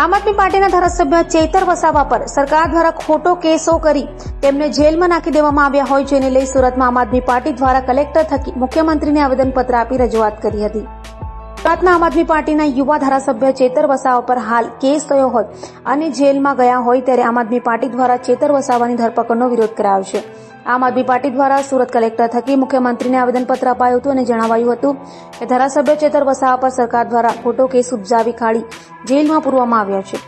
આમ આદમી પાર્ટીના ધારાસભ્ય ચેતર વસાવા પર સરકાર દ્વારા ખોટો કેસો કરી તેમને જેલમાં નાખી દેવામાં આવ્યા હોય જેને લઈ સુરતમાં આમ આદમી પાર્ટી દ્વારા કલેક્ટર થકી મુખ્યમંત્રીને આવેદનપત્ર આપી રજૂઆત કરી હતી. સુરતના આમ આદમી પાર્ટીના યુવા ધારાસભ્ય ચેતર વસાવા પર હાલ કેસ થયો હોય અને જેલમાં ગયા હોય ત્યારે આમ આદમી પાર્ટી દ્વારા ચેતર વસાવાની ધરપકડનો વિરોધ કરાયો છે. આમ આદમી પાર્ટી દ્વારા સુરત કલેક્ટર થકી મુખ્યમંત્રીને આવેદનપત્ર અપાયું હતું અને જણાવાયું હતું કે ધારાસભ્ય ચેતર વસાવા પર સરકાર દ્વારા ખોટો કેસ ઉપજાવી ખાડી જેલમાં પૂરવામાં આવ્યા છે.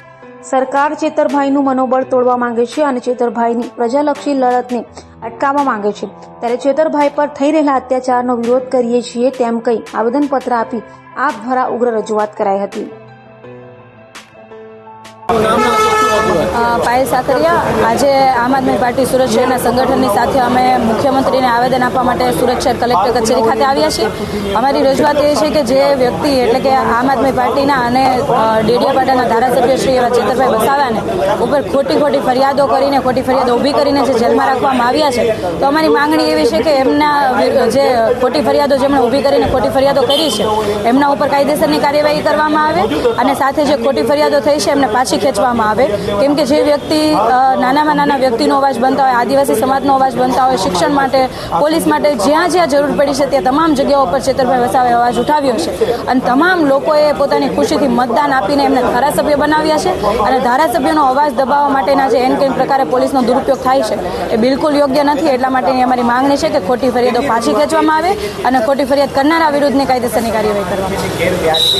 સરકાર ચેતરભાઈનું મનોબળ તોડવા માંગે છે અને ચેતરભાઈની પ્રજાલક્ષી લડતને અટકાવવા માંગે છે. ત્યારે ચેતરભાઈ પર થઈ રહેલા અત્યાચારનો વિરોધ કરીએ છીએ તેમ કહી આવેદનપત્ર આપી આપ દ્વારા ઉગ્ર રજૂઆત કરાઈ હતી. પાયલ સાકરિયા આજે આમ આદમી પાર્ટી સુરત શહેરના સંગઠનની સાથે અમે મુખ્યમંત્રીને આવેદન આપવા માટે સુરત શહેર કલેક્ટર કચેરી ખાતે આવ્યા છીએ. અમારી રજૂઆત એ છે કે જે વ્યક્તિ એટલે કે આમ આદમી પાર્ટીના અને ડેડિયાપાટાના ધારાસભ્ય શ્રી એવા ચેતરભાઈ વસાવાને ઉપર ખોટી ખોટી ફરિયાદો કરીને, ખોટી ફરિયાદો ઊભી કરીને જે જેલમાં રાખવામાં આવ્યા છે, તો અમારી માંગણી એવી છે કે એમના જે ખોટી ફરિયાદો જેમણે ઊભી કરીને ખોટી ફરિયાદો કરી છે, એમના ઉપર કાયદેસરની કાર્યવાહી કરવામાં આવે અને સાથે જે ખોટી ફરિયાદો થઈ છે એમને પાછી ખેંચવામાં આવે. કેમ કે જે વ્યક્તિ અ, નાનામાં નાના વ્યક્તિનો અવાજ બનતા હોય આદિવાસી સમાજનો અવાજ બનતા હોય શિક્ષણ માટે પોલીસ માટે જ્યાં જ્યાં જરૂર પડી છે ત્યાં તમામ જગ્યાઓ પર ચેતરભાઈ વસાવે અવાજ ઉઠાવ્યો છે. અને તમામ લોકોએ પોતાની ખુશીથી મતદાન આપીને એમને ધારાસભ્ય બનાવ્યા છે અને ધારાસભ્યનો અવાજ દબાવવા માટેના જે એન કેન પ્રકારે પોલીસનો દુરુપયોગ થાય છે એ બિલકુલ યોગ્ય નથી. એટલા માટેની અમારી માંગણી છે કે ખોટી ફરિયાદો પાછી ખેંચવામાં આવે અને ખોટી ફરિયાદ કરનારા વિરુદ્ધની કાયદેસરની કાર્યવાહી કરવામાં આવે.